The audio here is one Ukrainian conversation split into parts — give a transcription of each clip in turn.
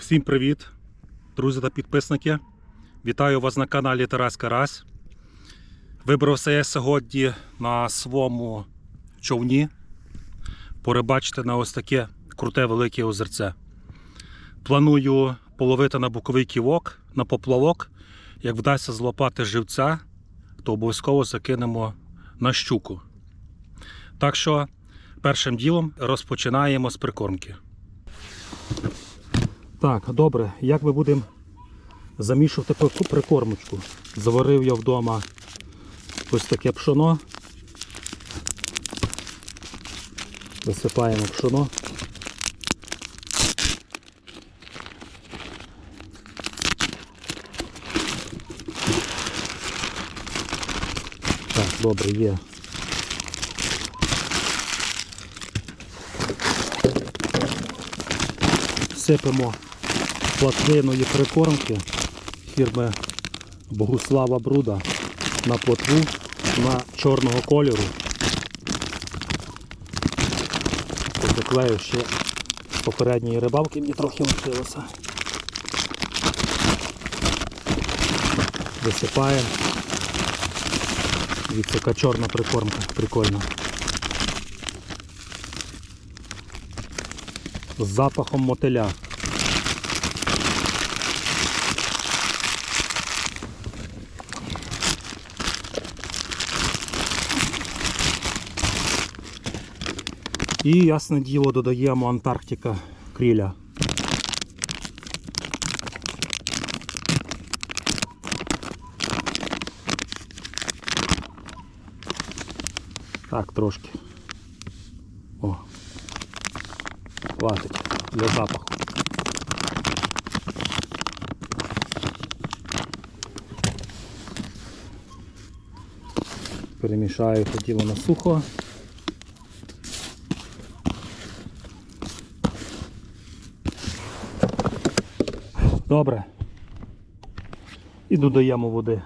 Всім привіт, друзі та підписники. Вітаю вас на каналі Тарас Карась. Вибрався я сьогодні на своєму човні порибачити на ось таке круте велике озерце. Планую половити на боковий ківок, на поплавок. Як вдасться злопати живця, то обов'язково закинемо на щуку. Так що першим ділом розпочинаємо з прикормки. Так, добре, як ми будемо замішувати пи- прикормочку? Заварив я вдома ось таке пшоно. Висипаємо пшоно. Так, добре, є. Сипемо платвиної прикормки фірми Богуслава Бруда на плотву на чорного кольору. Заклею ще з попередньої рибалки мені трохи лишилося. Висипаємо. Дивіться, яка чорна прикормка, прикольна. З запахом мотиля. І ясне діло додаємо Антарктика кріля. Так, трошки. О. Хватить для запаху. Перемішаю тоді воно сухо. Добре. І додаємо води.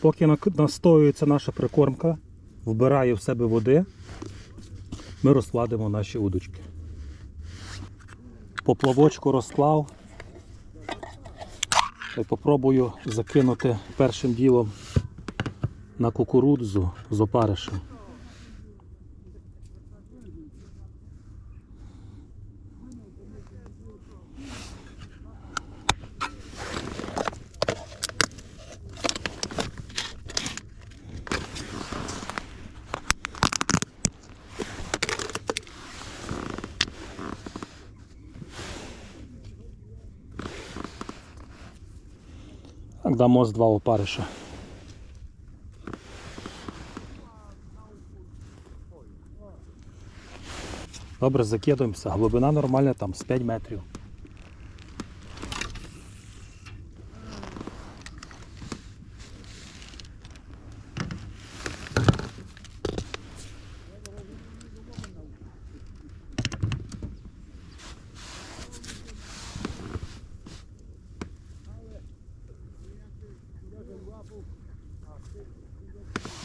Поки настоюється наша прикормка, вбирає в себе води, ми розкладемо наші удочки. Поплавочку розклав. І попробую закинути першим ділом на кукурудзу з опаришем. Так, дамо з два опариша. Добре, закидуємося. Глибина нормальна, там з 5 метрів.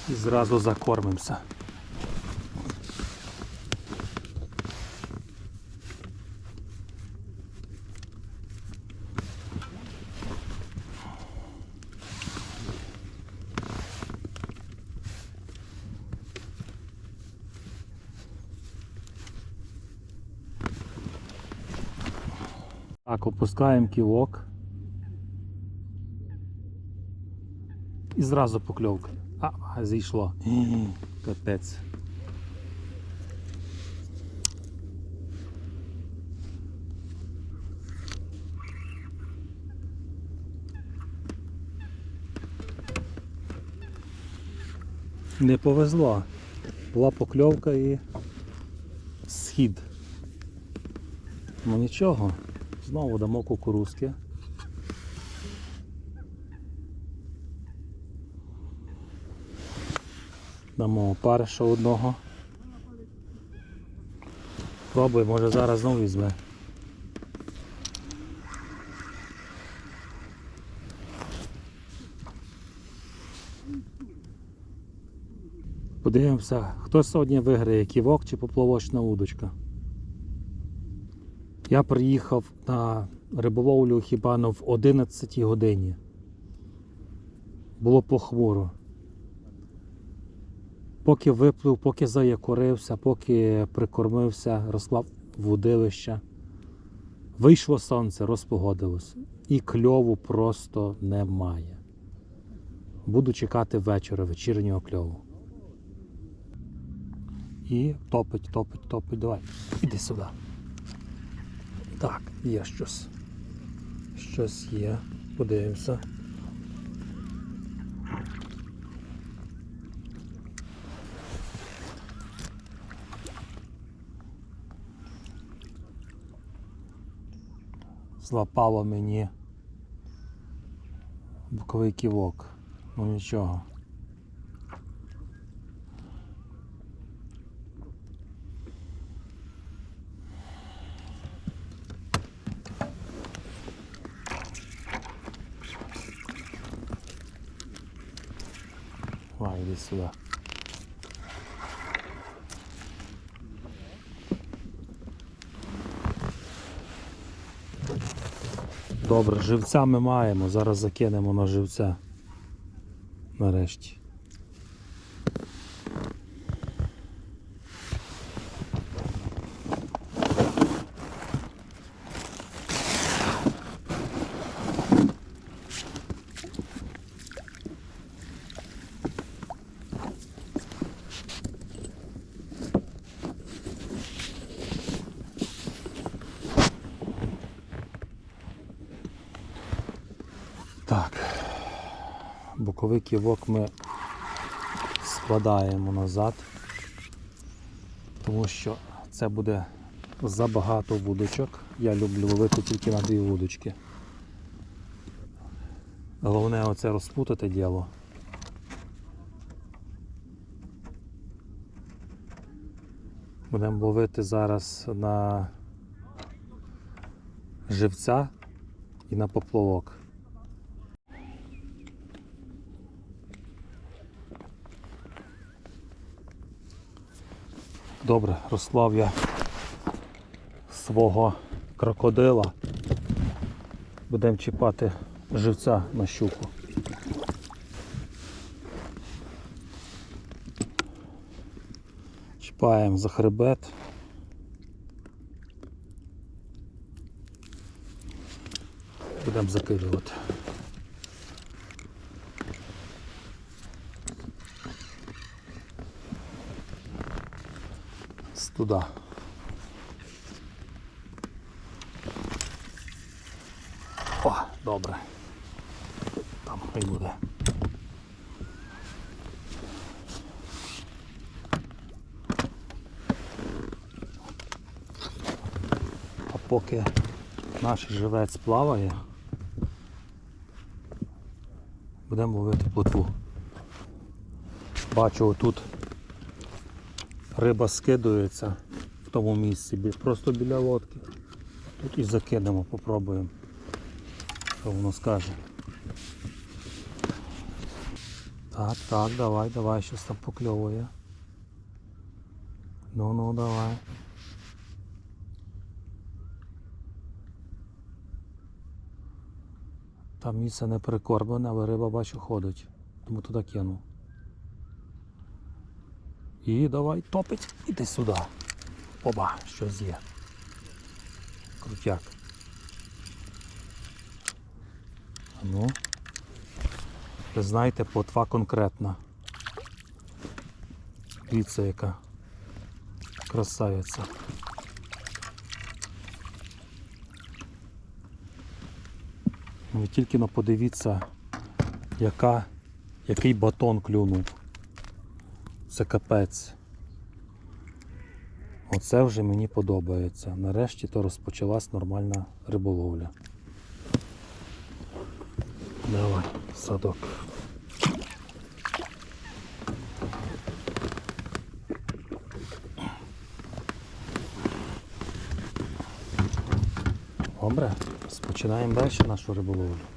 І зразу закормимося. Так, опускаємо ківок. І зразу покльовка. А, зійшло. Капець. Не повезло. Була покльовка і схід. Ну нічого, знову дамо кукурузки. Дамо опариша одного. Пробуй, може зараз знову візьме. Подивимося, хто сьогодні виграє, ківок чи поплавочна удочка. Я приїхав на риболовлю хіба в 11 годині. Було похмуро. Поки виплив, поки заякорився, поки прикормився, розклав водилище. Вийшло сонце, розпогодилося. І кльову просто немає. Буду чекати вечора, вечірнього кльову. І топить, топить, топить. Давай. Іди сюди. Так, є щось. Щось є. Подивимося. Злапало мені боковий ківок. Ну нічого. Давай, иди сюда. Добре, живця ми маємо, зараз закинемо на живця. Нарешті. Так. Боковий ківок ми складаємо назад, тому що це буде забагато вудочок. Я люблю ловити тільки на дві вудочки. Головне оце розпутати діло. Будемо ловити зараз на живця і на поплавок. Добре, розклав я свого крокодила. Будемо чіпати живця на щуку. Чіпаємо за хребет. Будемо закидувати. Туди. О, добре. Там хай буде. А поки наш живець плаває, будемо ловити плотву. Бачу отут риба скидується в тому місці, просто біля лодки. Тут і закинемо, попробуємо. Що воно скаже. Так, так, давай, давай, щось там покльовує. Ну ну давай. Там місце не прикормлене, але риба бачу ходить. Тому туди кину. І давай топить, іди сюди. Оба, щось є. Крутяк. Ну. Ви знаєте, плотва конкретна. Дивіться яка красавиця. Ви тільки но подивіться, яка, який батон клюнув це капець. Оце вже мені подобається. Нарешті то розпочалась нормальна риболовля. Давай, садок. Добре, розпочинаємо далі нашу риболовлю.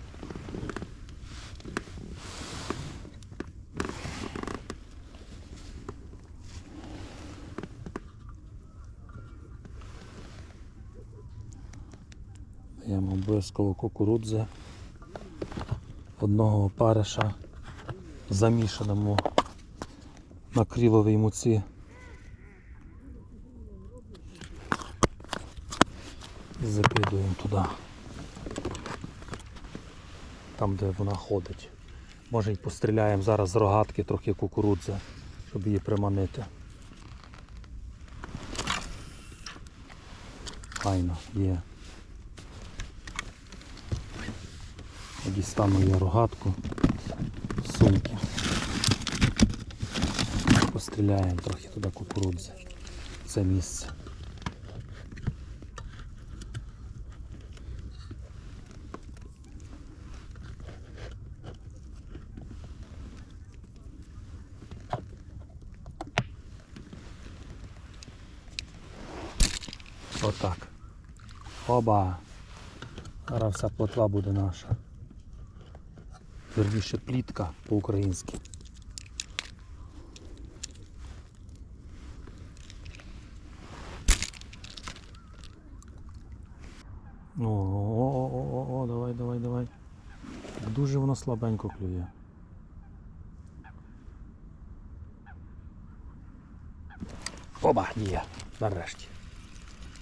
Обов'язково кукурудзи, одного опариша, замішаному на кріловій муці. І закидуємо туди. Там, де вона ходить. Може й постріляємо зараз з рогатки трохи кукурудзи, щоб її приманити. Файно, є. Дістану я рогатку сумки. Постріляємо трохи туди кукурудзи. Це місце. Отак. Оба. Зараз вся плотва буде наша. Вірніше плітка по-українськи. О, о, о, о, о, давай, давай, давай. Дуже воно слабенько клює. Оба, є, нарешті.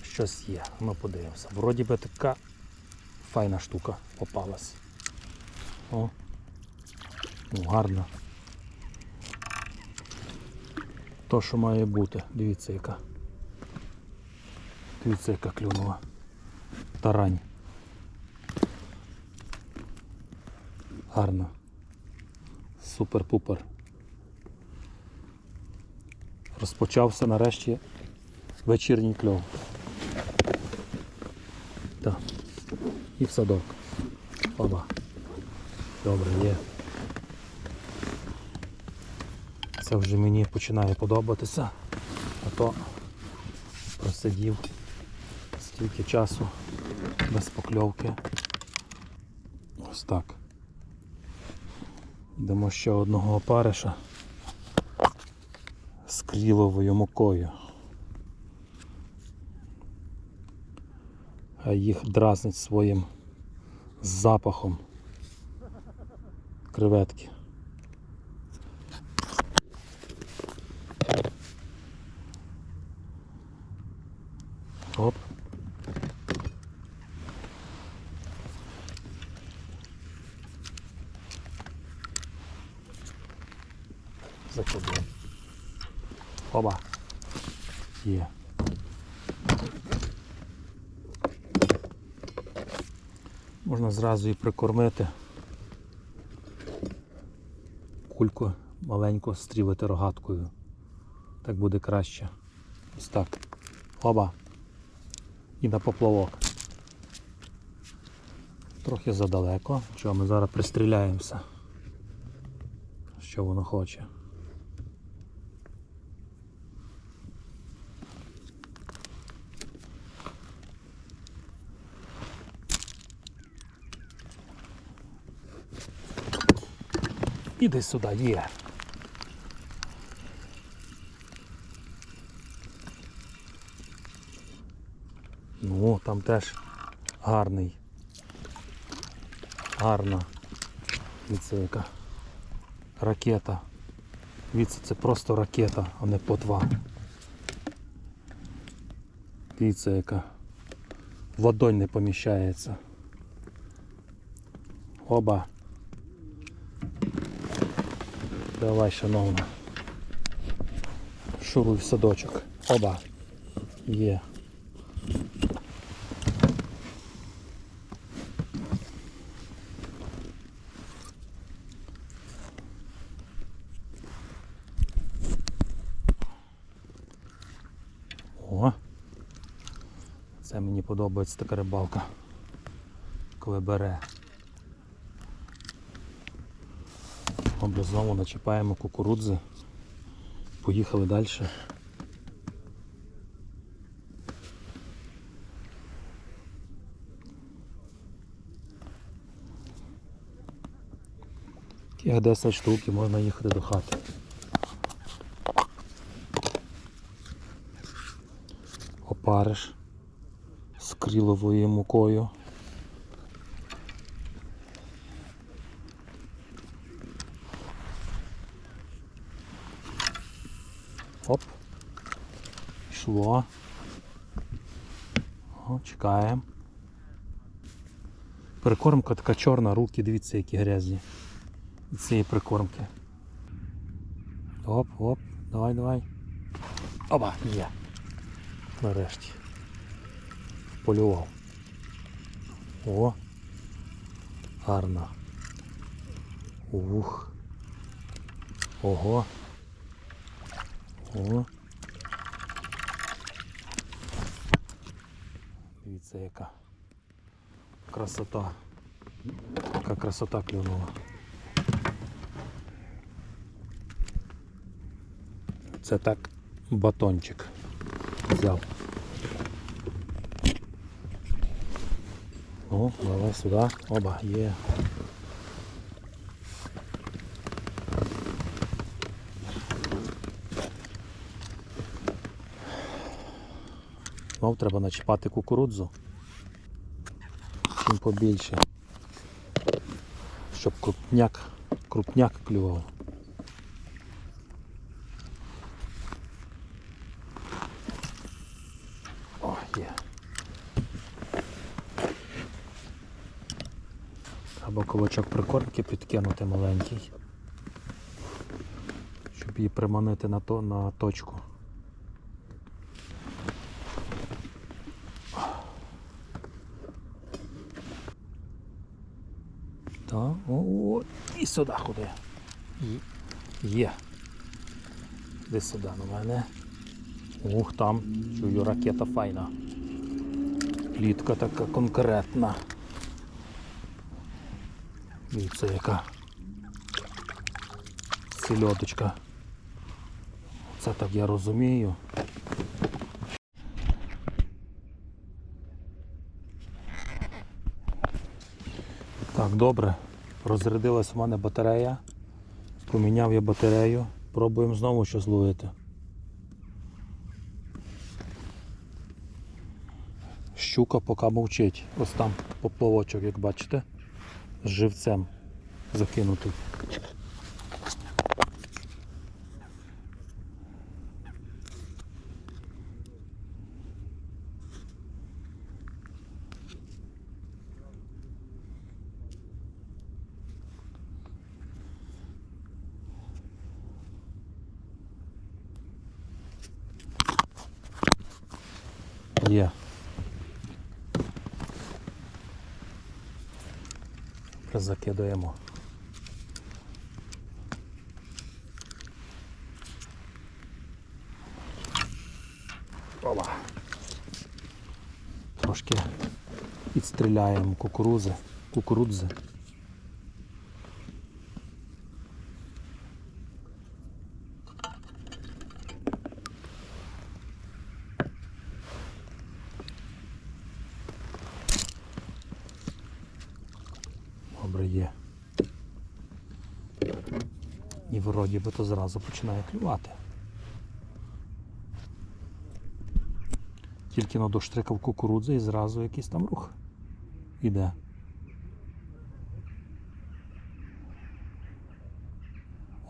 Щось є. Ми подивимося. Вроді би така файна штука попалась. О. Ну, гарно. То, що має бути. Дивіться яка. Дивіться, яка клюнула. Тарань. Гарно. Супер-пупер. Розпочався нарешті вечірній кльов. Так. І в садок. Оба. Добре, є. Це вже мені починає подобатися. А то просидів стільки часу без покльовки. Ось так. Йдемо ще одного опариша з кріловою мукою. А їх дразнить своїм запахом креветки. Оп. Закладуємо. Оба. Є. Можна зразу і прикормити. Кульку маленьку стрілити рогаткою. Так буде краще. Ось так. Оба. І на поплавок. Трохи задалеко. Чого ми зараз пристріляємося. Що воно хоче. Іди сюди, є. Ну, там теж гарний. Гарна. Яка ракета. Дивіться, це просто ракета, а не плотва. Дивіться яка. В ладонь не поміщається. Оба. Давай, шановна. Шуруй в садочок. Оба. Є. О. Це мені подобається така рибалка. Коли бере. образово начіпаємо кукурудзи. Поїхали далі. Таких 10 штук і можна їхати до хати. Опариш з кріловою мукою. Пішло. О, чекаємо. Прикормка така чорна, руки, дивіться, які грязні. Від цієї прикормки. Оп, оп, давай, давай. Оба, є. Нарешті. Полював. О. Гарно. Ух. Ого. О. Дивіться, яка красота. Яка красота клюнула. Це так батончик взяв. О, давай сюди. Оба, є. Знов треба начіпати кукурудзу. Чим побільше. Щоб крупняк, крупняк клював. О. Або ковачок прикормки підкинути маленький. Щоб її приманити на, то, на точку. Так, о, о, і сюди ходи. Є. Іди сюди на мене. Ух, там, чую, ракета файна. Плітка така конкретна. Дивіться яка. Сельодочка. Це так я розумію. Так, добре. Розрядилась у мене батарея. Поміняв я батарею. Пробуємо знову щось ловити. Щука поки мовчить. Ось там поплавочок, як бачите, з живцем закинутий. Є. Закидаємо. Опа. Трошки підстріляємо кукурузи, кукурудзи. Добре є. І вроді би то зразу починає клювати. Тільки на доштрикав кукурудзи і зразу якийсь там рух іде.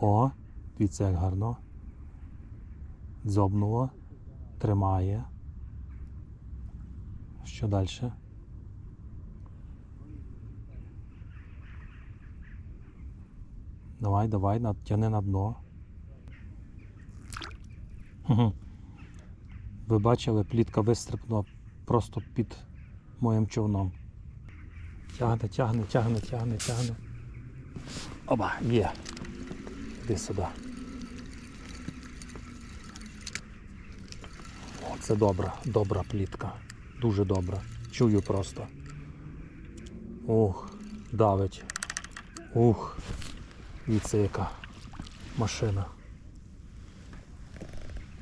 О, дивіться гарно. Дзьобнуло, тримає. Що далі? Давай, давай, тяни на дно. Ви бачили, плітка вистрибнула просто під моїм човном. Тягне, тягне, тягне, тягне, тягне. Оба, є. Іди сюди. О, це добра, добра плітка. Дуже добра. Чую просто. Ух, давить. Ух. Дивіться яка машина.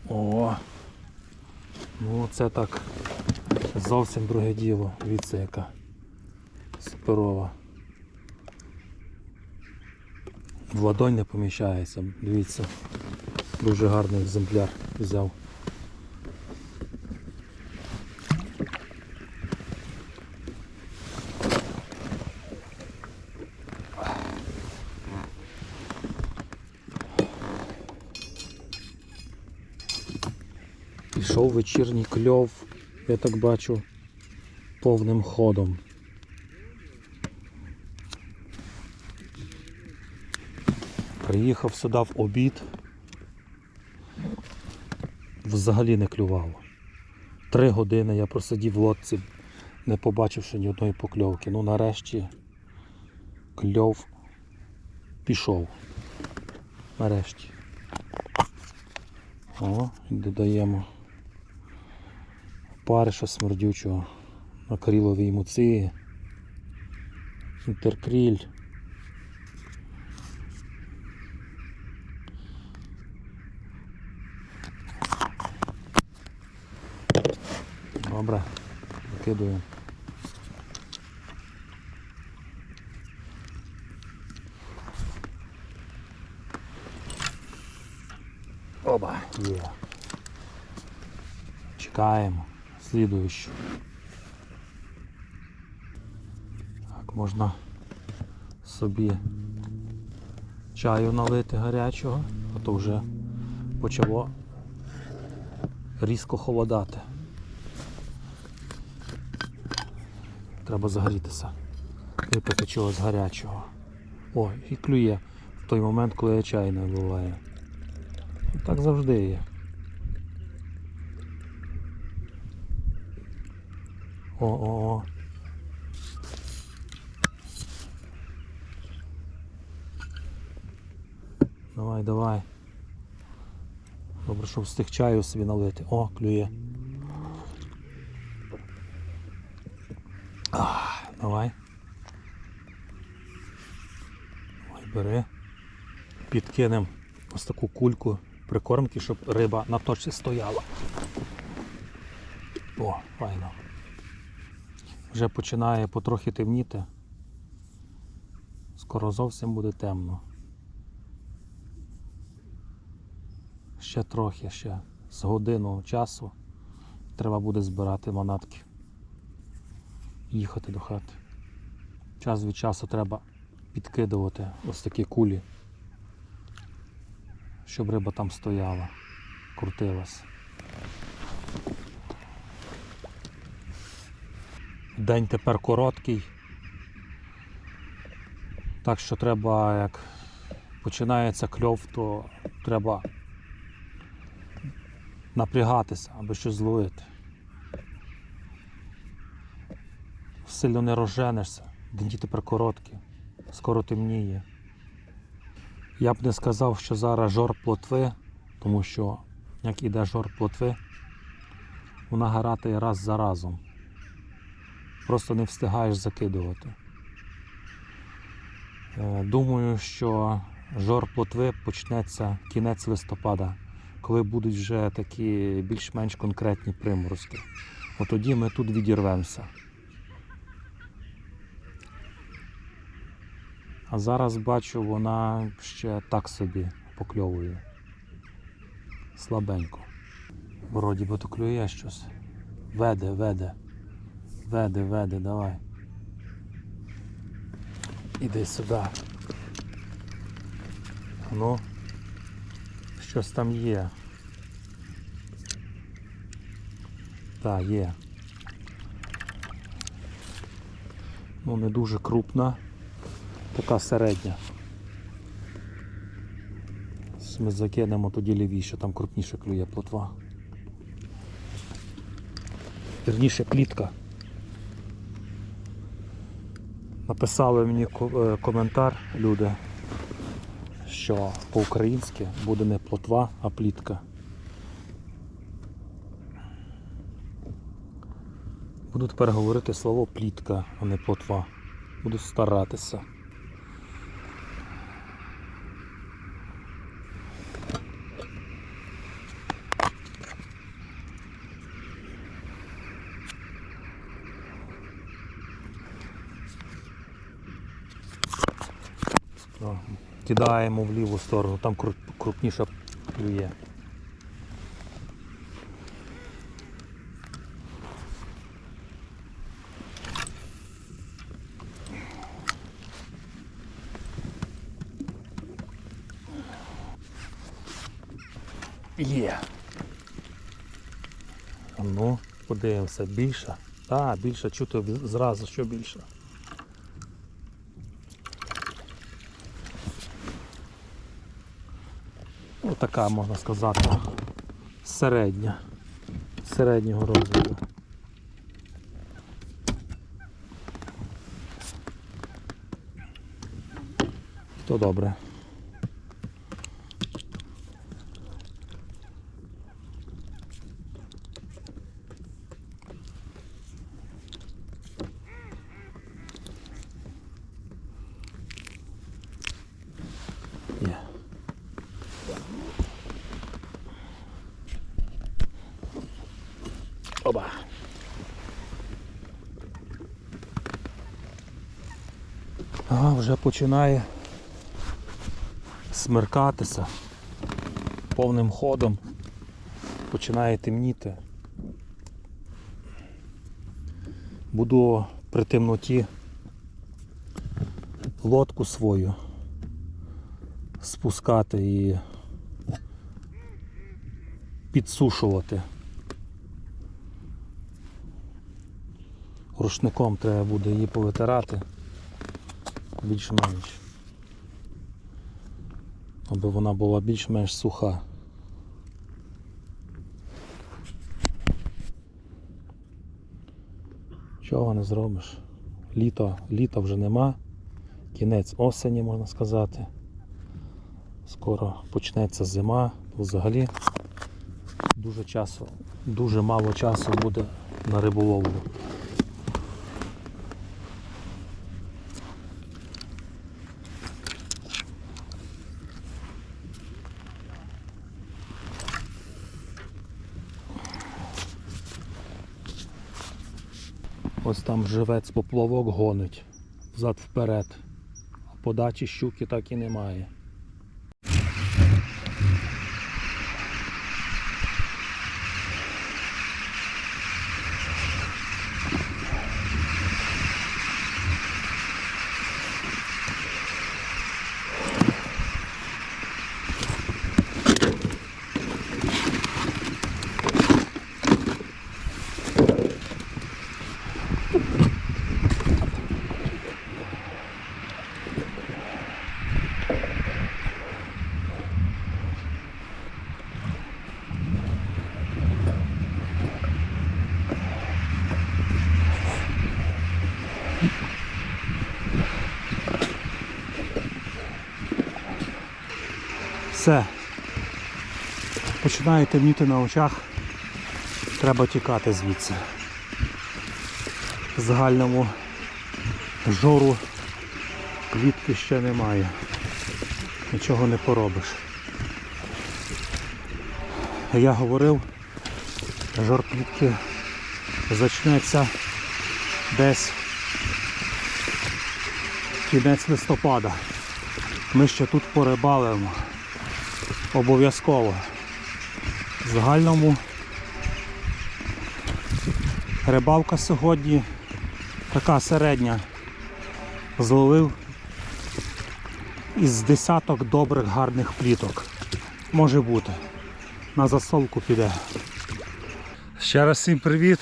О! Ну це так зовсім друге діло. Дивіться яка суперова. В ладонь не поміщається. Дивіться, дуже гарний екземпляр взяв. Пішов вечірній кльов, я так бачу, повним ходом. Приїхав сюди в обід. Взагалі не клював. Три години я просидів в лодці, не побачивши ні одної покльовки. Ну нарешті кльов пішов. Нарешті. О, додаємо париша смердючого на криловій муці. Інтеркріль. Добре, викидуємо. Оба. Є. Чекаємо. Слідуючу. Так, можна собі чаю налити гарячого, а то вже почало різко холодати. Треба загрітися. Випити чогось гарячого. О, і клює в той момент, коли я чай наливаю. Ну, Так завжди є. О-о-о. Давай, давай. Добре, що встиг чаю собі налити. О, клює. Ах, давай. Давай, бери. Підкинемо ось таку кульку прикормки, щоб риба на точці стояла. О, файно. Вже починає потрохи темніти. Скоро зовсім буде темно. Ще трохи, ще з годину часу треба буде збирати манатки. Їхати до хати. Час від часу треба підкидувати ось такі кулі, щоб риба там стояла, крутилась. День тепер короткий. Так що треба, як починається кльов, то треба напрягатися, аби щось зловити. Сильно не розженешся, дні тепер короткі, скоро темніє. Я б не сказав, що зараз жор плотви, тому що як іде жор плотви, вона гаратає раз за разом. Просто не встигаєш закидувати. Е, Думаю, що жор плотви почнеться кінець листопада, коли будуть вже такі більш-менш конкретні приморозки. От тоді ми тут відірвемося. А зараз бачу, вона ще так собі покльовує. Слабенько. Вроді би то клює щось. Веде, веде. Веде, веде, давай. Іди сюди. Ну, щось там є. Так, є. Ну, не дуже крупна, така середня. Ми закинемо тоді лівіше, там крупніше клює плотва. Вірніше плітка. Написали мені е, коментар люди, що по-українськи буде не плотва, а плітка. Буду тепер говорити слово плітка, а не плотва. Буду старатися. О, кидаємо в ліву сторону, там крупніша клює. Є. Ну, подивимося, більше. Так, більше чути зразу, що більше. Ну, така, можна сказати, середня. Середнього розміру. То добре. Є. Оба. Ага, вже починає смеркатися повним ходом. Починає темніти. Буду при темноті лодку свою спускати і підсушувати. Рушником треба буде її повитирати більш-менш. Аби вона була більш-менш суха. Чого не зробиш? Літо, літа вже нема. Кінець осені, можна сказати. Скоро почнеться зима, то взагалі дуже часу, дуже мало часу буде на риболовлю. Ось там живець поплавок гонить взад вперед. А подачі щуки так і немає. Все. Починає темніти на очах. Треба тікати звідси. Загальному жору плітки ще немає. Нічого не поробиш. Я говорив, жор плітки почнеться десь кінець листопада. Ми ще тут порибалимо. Обов'язково. В загальному рибалка сьогодні така середня. Зловив із десяток добрих гарних пліток. Може бути. На засолку піде. Ще раз всім привіт.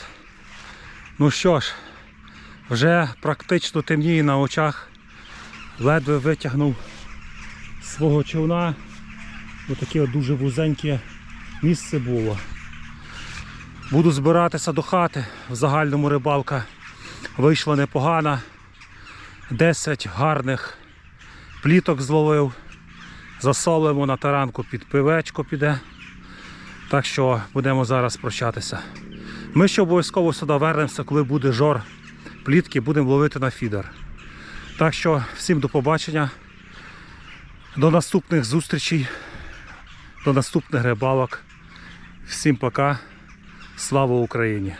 Ну що ж, вже практично темніє на очах. Ледве витягнув свого човна. Ось таке от дуже вузеньке місце було. Буду збиратися до хати. В загальному рибалка вийшла непогана. 10 гарних пліток зловив. Засолимо на таранку під пивечко піде. Так що будемо зараз прощатися. Ми ще обов'язково сюди вернемося, коли буде жор плітки, будемо ловити на фідер. Так що всім до побачення. До наступних зустрічей, до наступних рибалок. Всім пока. Слава Україні!